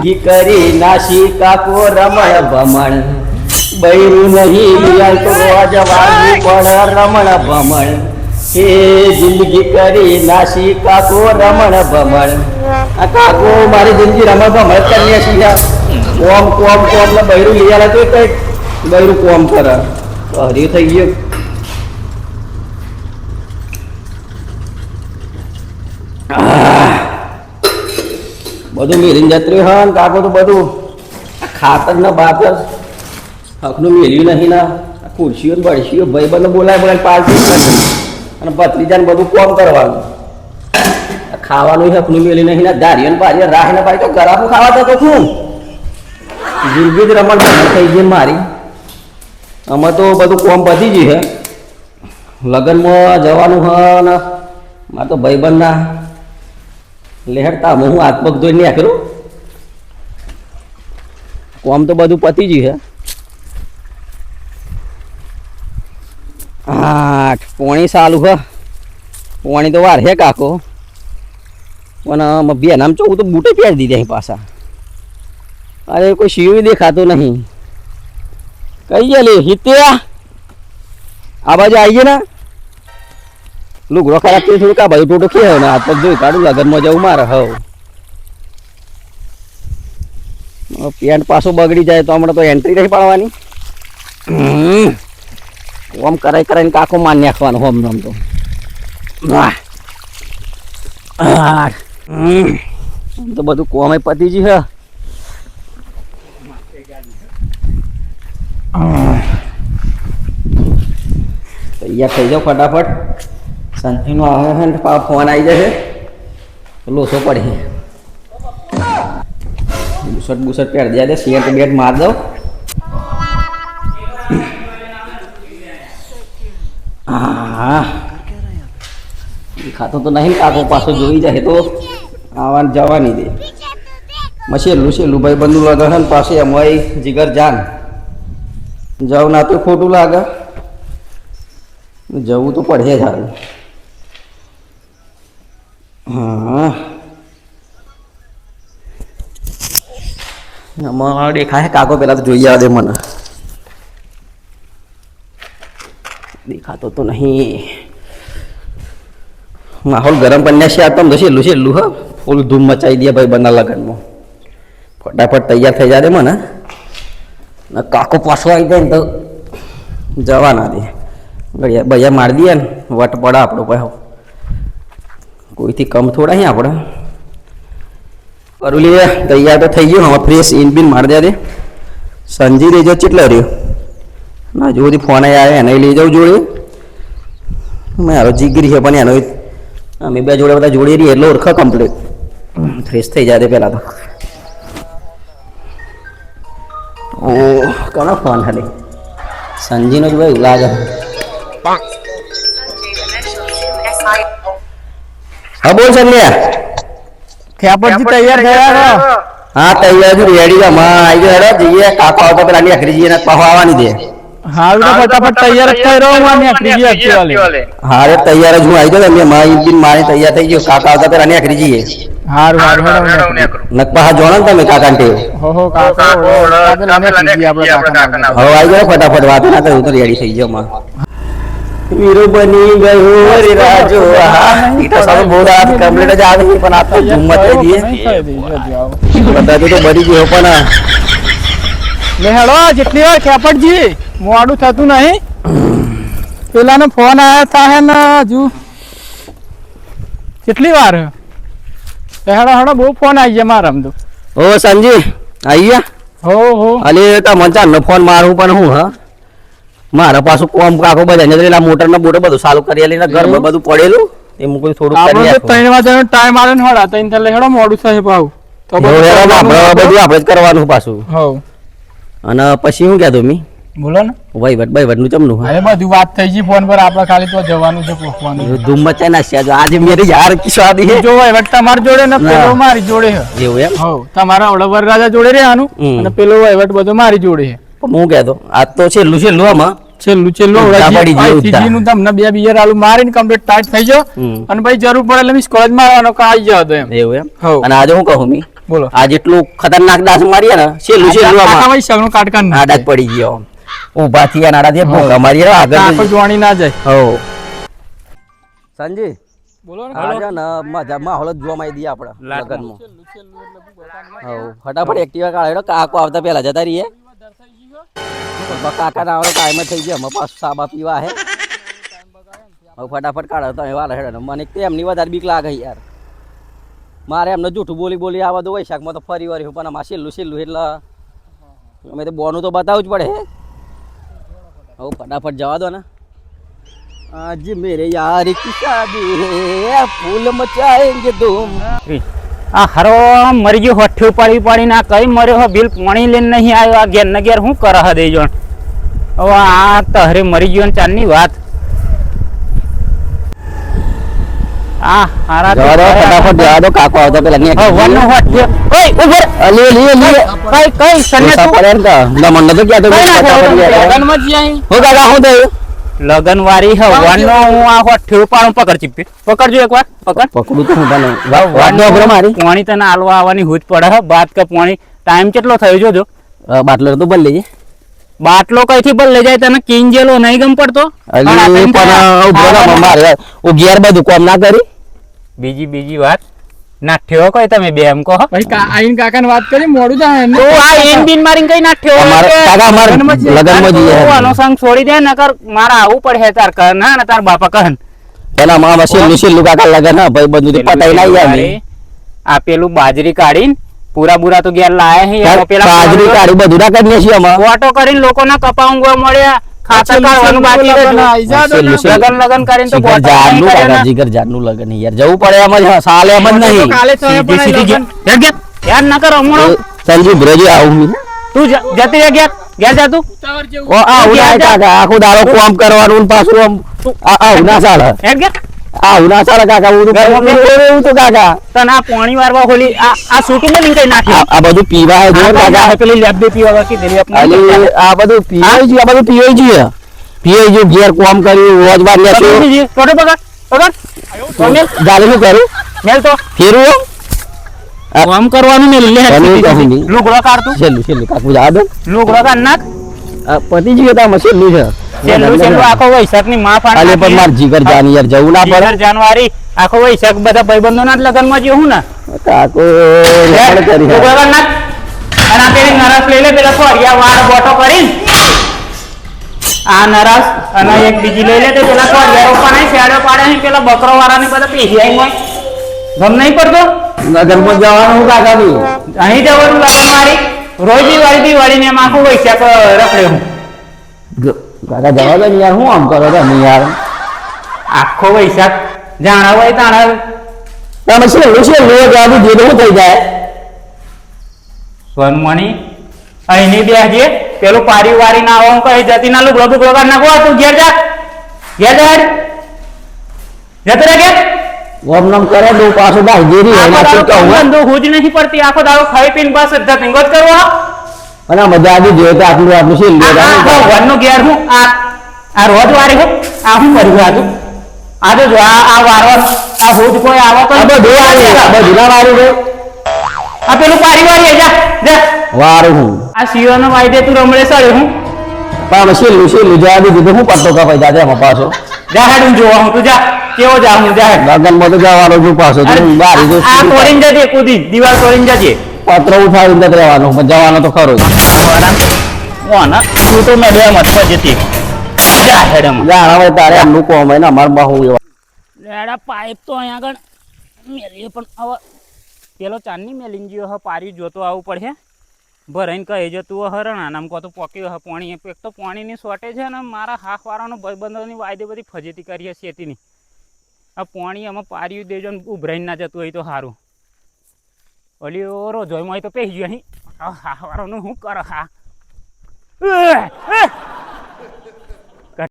જિંદગી કરી નાસી કાકો રમણ ભમણ. બૈરું નહીં રોજ વાગવું પડ રમણ ભમણ. હે જિંદગી કરી નાસી કાકો રમણ ભમણ. આ કાકો મારી જિંદગી રમણ ભમણ જ કરી છીએ કોમ કોમ કોમ ને બૈરું લિયાલ તો કંઈક. બૈરું કોમ કરે. હરી થઈ ગયું. બધું મેરીને જત્રી હા, ને કાકો તો બધું ખાતર ને બાતર, હકનું મેળ્યું નહીં ના. ખુરશીઓ બળશીઓ ભાઈ બંધ બોલાય બોલાય પાર્ટી અને ભત્રીજાને બધું કોમ કરવાનું. ખાવાનું હકનું મેળ્યું નહીં ના. ધારીઓ ને બારીઓ રાહ ને બારી તો ગરાબું ખાવા જતો છું. જિંદગી જ રમણ થઈ ગઈ મારી. આમાં તો બધું કોમ પતી ગયું છે. લગ્નમાં જવાનું હ ને, મારે તો ભાઈબંધના લેહડતા હું હાથ પગ નહીં કરું કોમ તો બધું પતી ગયું છે. આઠ, પોણી સાલું હ પોણી તો વાર હે કાકો. પણ બે નામ ચોખ્ખું તો બૂટે પહેરી દીધી અહીં પાછા. અરે, કોઈ શિવ દેખાતો નહીં. કઈ ગયા લે, હિત્યા? આ બાજુ આવી ગયા ને. લુગડો ખરાબ થઈ થોડું કા બાજુ ટોટો ખેવ ને? હાથ પગ જોઈ કાઢું લગનમાં જવું મારે, હવ. પેન્ટ પાછો બગડી જાય તો હમણાં તો એન્ટ્રી નહીં પાડવાની. ઓમ કરાઈ કરાઈને કાકો માન નાખવાનું હોમ નામ તો. તો બધું કોમે પતી ગયું હે તૈયાર થઈ જાઓ ફટાફટ. સંજીનો આવે છે ને પા ફોન આવી જશે. લોસો પડી બુસટ બુસટ પહેર દે શેર બેટ માર દો હા ખાતો તો નહીં કાકો પાછો જોઈ જાય તો. આવા જવાની દે. મશેલું છેલ્લું ભાઈ બંધુ લાગે ને પાસે અમારી જીગર જાન. જવું ના તો ખોટું લાગે. જવું તો પડે જ હારું. હા. દેખાય કાકો પેલા તો જોઈ આવે મને. દેખાતો તો નહીં. માહોલ ગરમ બન્યા છે આ તો છેલ્લું છેલ્લું હા. ફૂલ ધૂમ મચાવી દે ભાઈ બના લગ્નમાં. ફટાફટ તૈયાર થઈ જાય મને. ને કાકો પાછો આવી જાય ને તો જવા ના દે ભૈયા મારી દઈએ ને, વટ પડે આપણો ભાઈ કોઈથી કમ થોડા અહીં આપણે. અરુલી તૈયાર તો થઈ ગયું, હવે ફ્રેશ ઇન બિન મારી દે સંજી લેજો કેટલો રહ્યો? ના, જો બધી ફોન આવે એને લઈ જાઉં જોડે. મારો જીગરી છે પણ એનો અમે બે જોડે બધા જોડી રહીએ, એટલે ઓળખા કમ્પ્લીટ ફ્રેશ થઈ જાય પહેલાં તો. ઓ, કોનો ફોન ખાલી સંજીનો જ ભાઈ લાગે બોલ સંજ્ઞા ખેપટજી તૈયાર થયા છો હા? તૈયાર છું રેડી માં આવી ગયો હેડો જઈએ. કાકા આવતો પેલા ની અખરી જઈએ પાછો આવવાની દે તો ફટાફટ તૈયાર થઈ રહ્યો હું આની ત્રીજી એક્ચ્યુઅલી હા રે તૈયાર જ હું આવી ગયો તમે માં ઇન્જિન મારી તૈયાર થઈ ગયો. કાકા આવતા પેલા ની અખરી જઈએ. હારું હારું હેડો નકપા હા જોણો ને તમે કાકા ટેવ. હો હો કાકા આવી ગયો ફટાફટ વાત ના કરું તો રેડી થઈ ગયો માં વીરો બની ગયો રે રાજો તો સારું બહુ રાત કમ્પ્લીટ જ આવે પણ આ તો હિંમત થઈ દઈએ નહીં થઈ રહી, જો જાઓ. બધા તો બળી ગયો પણ હેડો જેટલી વાર ખેપટજી મોડું થતું નહીં. પેલાનો ફોન આયા થાય ને હજુ. કેટલી વાર? હેડો હેડો બહુ ફોન આવી ગયા મારા તો. ઓ સંજી આવી ગયા? હો હો. અલે તા મજા નો ફોન મારું પણ હું હા? મારા પાછું કોમ કાકો બધા ને મોટર ને બોટર બધું ચાલુ કરી લઈને ઘર બધું પડેલું. એ કોઈ થોડું કરી આપણે. ત્રણ વાગ્યાનો ટાઈમ આવે ને હડા ત્રણ એટલે હેડો મોડું થાય આવ તો આપણે બધું આપણે જ કરવાનું પાછું. હવ. અને પછી શું કહેતો મી બોલો ને. ભાઈ ભટનું ચમનું હા હવે બધું વાત થઈ ગઈ ફોન પર આપણે ખાલી તો જવાનું છે પહોંચવાનું ધૂમ મચાઈ નાખ્યા જો. આજે મેરી યાર કિસ્સાદી હે જો હવે તમારી જોડે ને પેલો મારી જોડે છે. જેવું એમ? હવ. તમારા ઓળવર રાજા જોડે રહેવાનું. અને પેલો વહીવટ બધો મારી જોડે છે. પણ હું કહેતો આ તો છે છેલ્લું આમાં. છે લુચે પડી ગયું, ઉદ્ધા. નું તમને બે બિયર આલુ મારીને કમ્પ્લીટ ટાઈટ થઈ જાઓ. અને ભાઈ જરૂર પડે એટલે મિસ કોલેજ આવવાનો કાઈ જાવ તો એમ. એવું એમ? અને આજે હું કહું મી? બોલો. આ જેટલું ખતરનાક દાસ મારીએ ને છે છેલ્લું આમાં. ભાઈ સગનો કાટકા ના જ પડી ગયો. ઊભા થયા નાડાથી ભોંકા મારીએ ને આગળ આખો જોવાની ના જાય. હો સંજી બોલો આજે ને મજા માહોલ જોવા માંડી દઈએ આપણે લગનમાં હો ફટાફટ એક્ટિવા કાઢ્યો કાકો આવતા પહેલા જતા રહીએ. કાકા ના આવડે ટાઈમ થઈ ગયો અમે પાછું સાબા પીવા હે હવે ફટાફટ કાઢો તમે વાળા હેડે ને મને તો એમની વધારે બીક લાગે યાર મારે એમને જૂઠું બોલી બોલી આ બધું વૈશાખમાં તો ફરી વળી પણ આમાં છેલ્લું છેલ્લું એટલે અમે તો બોનું તો બતાવવું જ પડે હવે ફટાફટ જવા દો ને आज मेरे यार की शादी है फूल मचाएंगे धूम આ હરો મરી ગયો હઠ્ઠી ઉપાડી ઉપાડીને આ કઈ મર્યો હો? બિલ પાણી લઈને નહીં આવ્યો? આ ઘેર ને ઘેર શું કરે દે જણ? હવે આ તહરે મરી ગયો ને ચાંદની વાત. આ હારા જવા ફટાફટ જવા દો કાકો આવતા પેલા ને વનનો હોઠે ઓય ઉભર! અલી અલી અલી કઈ કઈ સને તું. પડે ને કા મને તો ક્યાં તો કઈ ના ફટાફટ ગયા જ અહીં હું કાકા હું થયું? લગન વારી હે વનનો હું. આ હોઠે ઉપાડું પકડ ચીપી. પકડજો એકવાર પકડ. પકડું તો હું તને વાત દો મારી. પાણી તને આલવા આવવાની હુજ પડે હ બાદ કે પાણી. ટાઈમ કેટલો થયો જોજો બાટલો તો બદલી લેજે. બાટલો કઈથી પણ લઈ જાય તને કિંજેલો નહીં ગમ પડતો? અલી પણ આ પણ ટાઈમ ઉભરો મારે હું બધું કોમ ના કરી. બીજી બીજી વાત. નાઠ્યો કઈ તમે બે એમ કહો ભાઈ કા આઈન કાકાને વાત કરી મોડું જાય તો આ એન બિન મારીને કઈ નાઠ્યો અમારે કાકા લગન લગનમાં જઈએ. આનો સંગ છોડી દે નકર મારા આવું પડે તાર કર ના ને તાર બાપા કહન. પેલા મામા છેલ્લું છેલ્લું કાકા લગન હા ભાઈ બધું પટાઈ ના યાર આ પેલું બાજરી કાઢીને પૂરા બુરા તો ગેર લાયા હે પેલા બાજરી કાઢી બધું ના કરી છીએ અમાર ફોટો કરીને લોકોના કપા ઊંઘવા મળ્યા ખાતર કાઢવાનું બાકી લગન આઈ જા દો ને. છેલ્લું છેલ્લું. લગન લગન કરીને તો જીગર જાનનું નહીં કર્યા કાકા ને. જીગર જાનનું લગન યાર જવું પડે એમ જ સાલે એમ જ નહીં. કાલે થયો સીધી પણ સીધી લગન. ઘેર ઘેર યાર ના કર હમણાં. સંજીવ બ્રજી આવું તું જતી રહે ઘેર ઘેર જા તું. ઓ આવું ના આખો દાડો કોમ કરવાનું પાછું આમ આ આવું ના ચાલે હેડ ઘેર આવું ના ચાલે કાકા હું તો એવું તો કાકા. તને આ પાણી વારવા ખોલી આ આ સૂટું બોલીને કઈ આ આ બધું પીવા હે જો આ કાકા. પેલી લેબ બે પીવા બાકી દિલી આપણે આ બધું પીવાય જી આ બધું પીવાય જી પીવાય જી ઘેર કોમ કરી રોજ વાર લે છે ટોટો પકડ મેલ ગાડી શું કરું મેલ તો. ફેરું કામ કરવાનું મેલ લે. લુગડો કાઢ તું. છેલ્લું છેલ્લું કાકુ જા દે. લુગડો કાઢ નાખ. આ પતિ જીવે તો આમાં છેલ્લું છે. છેલ્લું છેલ્લું આખો વૈશાખની. માફ ફાડ પણ માર જીગર જાની જવું ના પડે. જાનવારી આખો વૈશાખ બધા ભાઈબંધો ના લગનમાં જેવું ને? કાકો લગન કરી લુગડો ના. અને આ પેલી નરસ લઈ લે પેલા ફોરિયા વાળ બોટો કરી આ નરસ અને એક બીજી લઈ લે તે પેલા ફોરિયા રોપાણા શેડો પાડે છે પેલા બકરો વાળા ને બધા પેઢી આવી હોય ગમ નહીં પડતો? નગરમાં જવાનું હું કાકા અહીં જવાનું લગન મારી. રોજ દિવાળી દિવાળી ને એમ આખું વૈશાખ રખડે હું. કાકા જવા દો યાર હું આમ કરો તમે યાર? આખો વૈશાખ જાણા હોય તાણા. તમે છેલ્લું છેલ્લું જવા દો જે તો થઈ જાય? સોનમણી અહીંની બેસજે પેલું પારી વારી ના આવું કહી જતી ના લુગડો બુગડો કર નાખો. તું ઘેર જા. ઘેર જા. જતો રહે ઘેર. ઓમ નામ કરે દો પાછું ભાઈ જેરી હોય તો હું ધંધો હુજ નથી પડતી આખો દાડો ખાઈ પીને બસ જતી ગોત કરવો અને મજા આવી જોઈએ તો આટલું આટલું છે આ- આ હતું. ભગવાનનો ઘેર હું. આ આ રોજ વારે હું. આ હું કર્યું આજુ. આજે જો આ આ વારો આ હોજ કોઈ આવો તો આ બધું આ બધું ના છે. આ પેલું પારી વારી જા જા. વારું હું. આ સિયોનો વાયદે તું રમડે સળ્યો હું. પણ છેલ્લું છેલ્લું જવા દીધું તો હું પટ્ટો કપાઈ જાતે એમાં પાછો. જા હેડ હું જોવા હું તું જા. કેવો જા હું જા હેડ. લગનમાં તો જવાનો છું પાછો તો બારી જો આ તોડીને જજે કુદી દિવાલ તોડીને જજે. પત્ર ઉઠાવીને જતો રહેવાનું. પણ જવાનો તો ખરો જ. તું તો મેં બે મત જતી જા હેડ એમ. હવે તારે એમનું કોમ હોય ને અમારે બહુ એવા. લેડા પાઇપ તો અહીંયા આગળ મેલીએ પણ હવે પેલો ચાંદની મેલીને ગયો હવે પારી જોતો આવવું પડશે. ભરાઈને કહી જતું હરણ આનામ કહો તો પોક્યું હે પાણી. એક તો પાણીની શોર્ટેજ છે ને મારા હાફ વાળાનો ભાઈબંધોની વાયદે બધી ફજેતી કરીએ શેતીની. આ પાણી એમાં પાર્યું દેજો ને ઉભરાઈને ના જતું હોય તો સારું. ઓલી ઓરો જોઈમાં તો પહેરી ગયો અહીં વારો નું શું કરો હા.